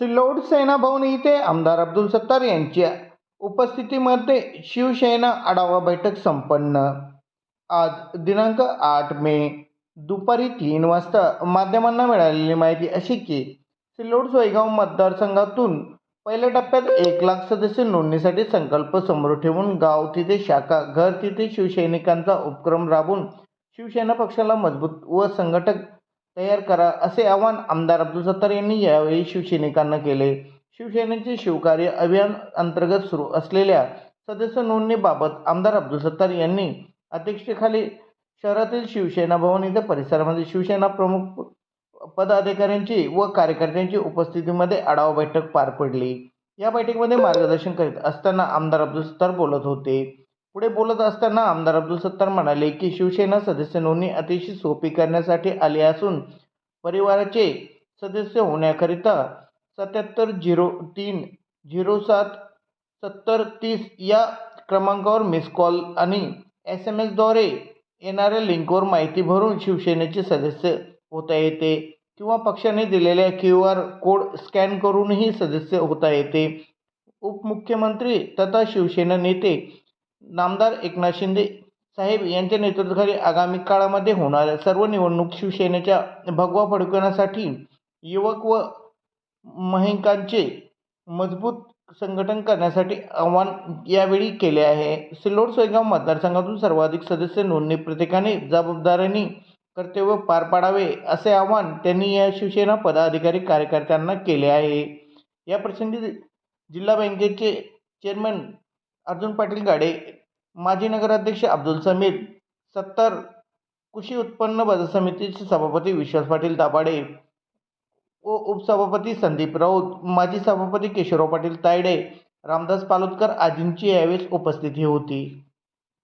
सिल्लोड सेना भवन येथे आमदार अब्दुल सत्तार यांच्या उपस्थितीमध्ये शिवसेना आढावा बैठक संपन्न. आज दिनांक आठ मे दुपारी तीन वाजता माध्यमांना मिळालेली माहिती अशी की सिल्लोड सोयगाव मतदारसंघातून पहिल्या टप्प्यात एक लाख सदस्य नोंदणीसाठी संकल्प समोर ठेवून गाव तिथे शाखा घर तिथे शिवसैनिकांचा उपक्रम राबवून शिवसेना पक्षाला मजबूत व संघटक तयार करा असे आवाहन आमदार अब्दुल सत्तार यांनी यावेळी शिवसैनिकांना केले. शिवसेनेचे शिवकार्य अभियान अंतर्गत सुरू असलेल्या सदस्य नोंदणीबाबत आमदार अब्दुल सत्तार यांनी अध्यक्षतेखाली शहरातील शिवसेना भवन येथे परिसरामध्ये शिवसेना प्रमुख पदाधिकाऱ्यांची व कार्यकर्त्यांची उपस्थितीमध्ये आढावा बैठक पार पडली. या बैठकीमध्ये मार्गदर्शन करीत असताना आमदार अब्दुल सत्तार बोलत होते. पुढे बोलत असताना आमदार अब्दुल सत्तार म्हणाले की शिवसेना सदस्य नोंदणी अतिशय सोपी करण्यासाठी आली असून परिवाराचे सदस्य होण्याकरिता सत्याहत्तर झिरो तीन झिरो सात सत्तर तीस या क्रमांकावर मिस कॉल आणि एस एम एसद्वारे येणाऱ्या लिंकवर माहिती भरून शिवसेनेचे सदस्य होता येते किंवा पक्षाने दिलेल्या क्यू आर कोड स्कॅन करूनही सदस्य होता येते. उपमुख्यमंत्री तथा शिवसेना नेते नामदार एकनाथ शिंदे साहेब यांच्या नेतृत्वाखाली आगामी काळामध्ये होणाऱ्या सर्व निवडणूक शिवसेनेच्या भगवा फडकवण्यासाठी युवक व महिकांचे मजबूत संघटन करण्यासाठी आवाहन यावेळी केले आहे. सिल्लोड सोयगाव मतदारसंघातून सर्वाधिक सदस्य नोंदणी प्रत्येकाने जबाबदारीने कर्तव्य पार पाडावे असे आवाहन त्यांनी या शिवसेना पदाधिकारी कार्यकर्त्यांना केले आहे. या प्रसंगी जिल्हा बँकेचे चेअरमन अर्जुन पाटील गाडे माजी नगराध्यक्ष अब्दुल समीर सत्तर कृषी उत्पन्न बाजार समितीचे सभापती विश्वास पाटील दाभाडे व उपसभापती संदीप राऊत माजी सभापती केशवराव पाटील तायडे रामदास पालोदकर आदींची यावेळेस उपस्थिती होती.